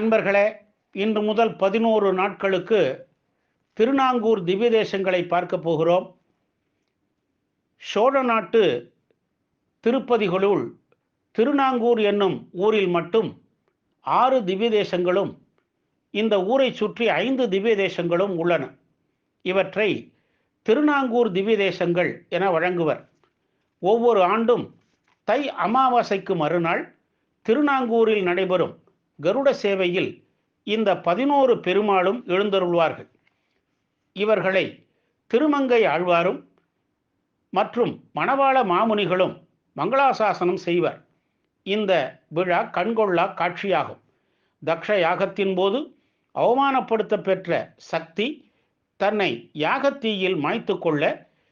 அன்பர்களே இன்று முதல் பதினோரு நாட்களுக்கு திருநாங்கூர் திவ்ய தேசங்களை பார்க்க போகிறோம். சோழ நாட்டு திருப்பதிகளுள் திருநாங்கூர் என்னும் ஊரில் மட்டும் ஆறு திவ்ய தேசங்களும் இந்த ஊரை சுற்றி ஐந்து திவ்ய தேசங்களும் உள்ளன. இவற்றை திருநாங்கூர் திவ்ய தேசங்கள் என வழங்குவர். ஒவ்வொரு ஆண்டும் தை அமாவாசைக்கு மறுநாள் திருநாங்கூரில் நடைபெறும். கருட சேவையில் இந்த பதினோரு பெருமாளும் எழுந்தருள்வார்கள். இவர்களை திருமங்கை ஆழ்வாரும் மற்றும் மணவாள மாமுனிகளும் மங்களாசாசனம் செய்வர். இந்த விழா கண்கொள்ளா காட்சியாகும். தக்ஷ யாகத்தின் போது அவமானப்படுத்த பெற்ற சக்தி தன்னை யாகத்தீயில் மாய்த்து கொள்ள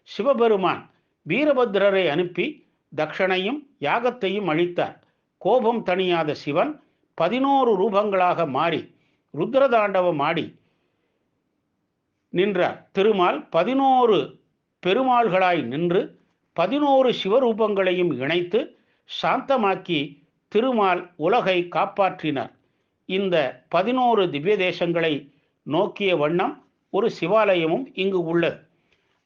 சிவபெருமான் வீரபத்ரரை அனுப்பி தக்ஷனையும் யாகத்தையும் அழித்தார். கோபம் தணியாத சிவன் பதினோரு ரூபங்களாக மாறி ருத்ரதாண்டவம் ஆடி நின்றார் திருமால் பதினோரு பெருமாள்களாய் நின்று பதினோரு சிவரூபங்களையும் இணைத்து சாந்தமாக்கி திருமால் உலகை காப்பாற்றினார். இந்த பதினோரு திவ்ய தேசங்களை நோக்கிய வண்ணம் ஒரு சிவாலயமும் இங்கு உள்ளது.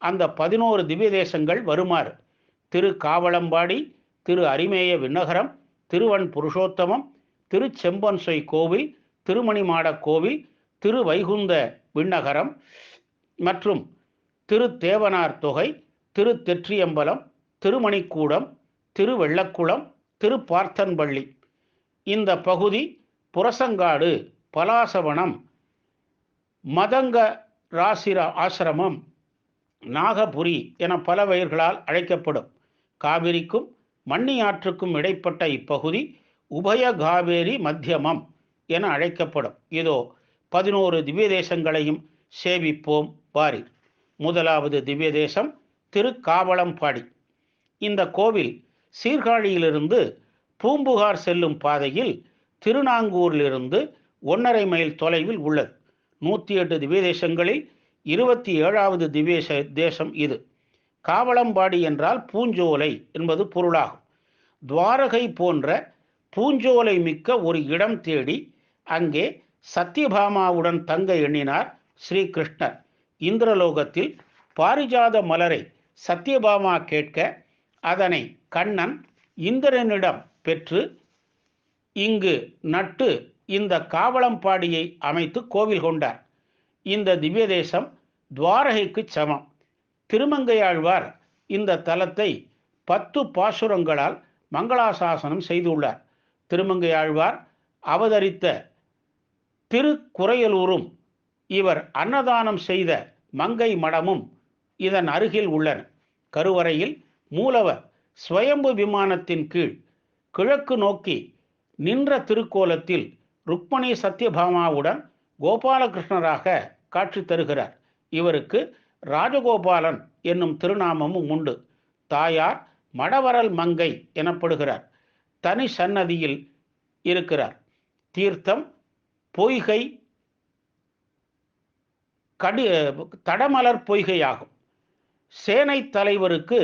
அந்த பதினோரு திவ்ய தேசங்கள் வருமாறு திரு காவலம்பாடி திரு அரிமேய விண்ணகரம் திருவன் புருஷோத்தமம் திருச்செம்பன்சொய் கோவில் திருமணிமாட கோவில் திரு வைகுந்த விண்ணகரம் மற்றும் திரு தேவனார் தொகை திரு தெற்றியம்பலம் திருமணிக்கூடம் திருவெள்ளக்குளம் திருப்பார்த்தன்பள்ளி. இந்த பகுதி புரசங்காடு பலாசவனம் மதங்க ராசிர ஆசிரமம் நாகபுரி என பல பெயர்களால் அழைக்கப்படும். காவிரிக்கும் மண்ணியாற்றுக்கும் இடைப்பட்ட இப்பகுதி உபய காவேரி மத்தியமம் என அழைக்கப்படும். இதோ பதினோரு திவ்ய தேசங்களையும் சேவிப்போம் வாரி முதலாவது திவ்ய தேசம் திருக்காவளம்பாடி இந்த கோவில் சீர்காழியிலிருந்து பூம்புகார் செல்லும் பாதையில் திருநாங்கூரிலிருந்து ஒன்றரை மைல் தொலைவில் உள்ளது. நூற்றி எட்டு திவ்ய தேசங்களில் இருபத்தி ஏழாவது திவ்ய தேசம் இது. காவளம்பாடி என்றால் பூஞ்சோலை என்பது பொருளாகும். துவாரகை போன்ற பூஞ்சோலை மிக்க ஒரு இடம் தேடி அங்கே சத்யபாமாவுடன் தங்க எண்ணினார் ஸ்ரீகிருஷ்ணர். இந்திரலோகத்தில் பாரிஜாத மலரை சத்யபாமா கேட்க அதனை கண்ணன் இந்திரனிடம் பெற்று இங்கு நட்டு இந்த காவலம்பாடியை அமைத்து கோவில் கொண்டார். இந்த திவ்ய தேசம் துவாரகைக்கு சமம். திருமங்கையாழ்வார் இந்த தலத்தை பத்து பாசுரங்களால் மங்களாசாசனம் செய்துள்ளார். திருமங்கையாழ்வார் அவதரித்த திருக்குறையலூரும் இவர் அன்னதானம் செய்த மங்கை மடமும் இதன் அருகில் உள்ளன. கருவறையில் மூலவர் ஸ்வயம்பு விமானத்தின் கீழ் கிழக்கு நோக்கி நின்ற திருக்கோலத்தில் ருக்மணி சத்யபாமாவுடன் கோபாலகிருஷ்ணராக காட்சி தருகிறார். இவருக்கு ராஜகோபாலன் என்னும் திருநாமமும் உண்டு. தாயார் மடவரல் மங்கை எனப்படுகிறார். தனி சன்னதியில் இருக்கிறார். தீர்த்தம் பொய்கை கடி தடமலர் பொய்கையாகும். சேனை தலைவருக்கு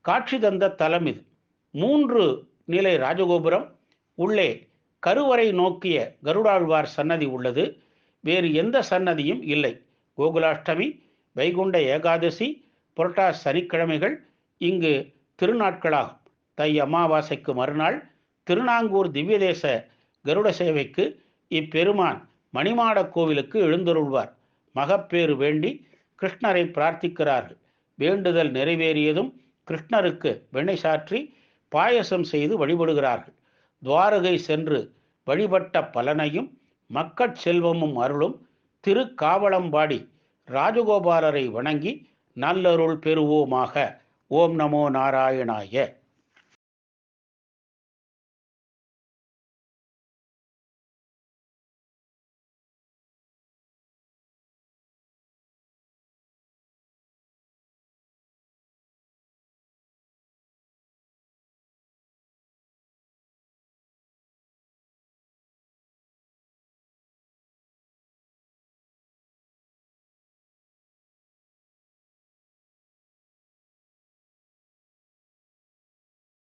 காட்சி தந்த தலம் இது. மூன்று நிலை ராஜகோபுரம் உள்ளே கருவறை நோக்கிய கருடாழ்வார் சன்னதி உள்ளது. வேறு எந்த சன்னதியும் இல்லை. கோகுலாஷ்டமி வைகுண்ட ஏகாதசி புரட்டாஸ் சனிக்கிழமைகள் இங்கு திருநாட்களாகும். தை அமாவாசைக்கு மறுநாள் திருநாங்கூர் திவ்யதேச கருட சேவைக்கு இப்பெருமான் மணிமாட கோவிலுக்கு எழுந்தருள்வார். மகப்பேறு வேண்டி கிருஷ்ணரை பிரார்த்திக்கிறார்கள். வேண்டுதல் நிறைவேறியதும் கிருஷ்ணருக்கு வெண்ணெய் சாற்றி பாயசம் செய்து வழிபடுகிறார்கள். துவாரகை சென்று வழிபட்ட பலனையும் மக்கட் செல்வமும் அருளும் திருக்காவளம்பாடி ராஜகோபாலரை வணங்கி நல்லருள் பெறுவோமாக. ஓம் நமோ நாராயணாய.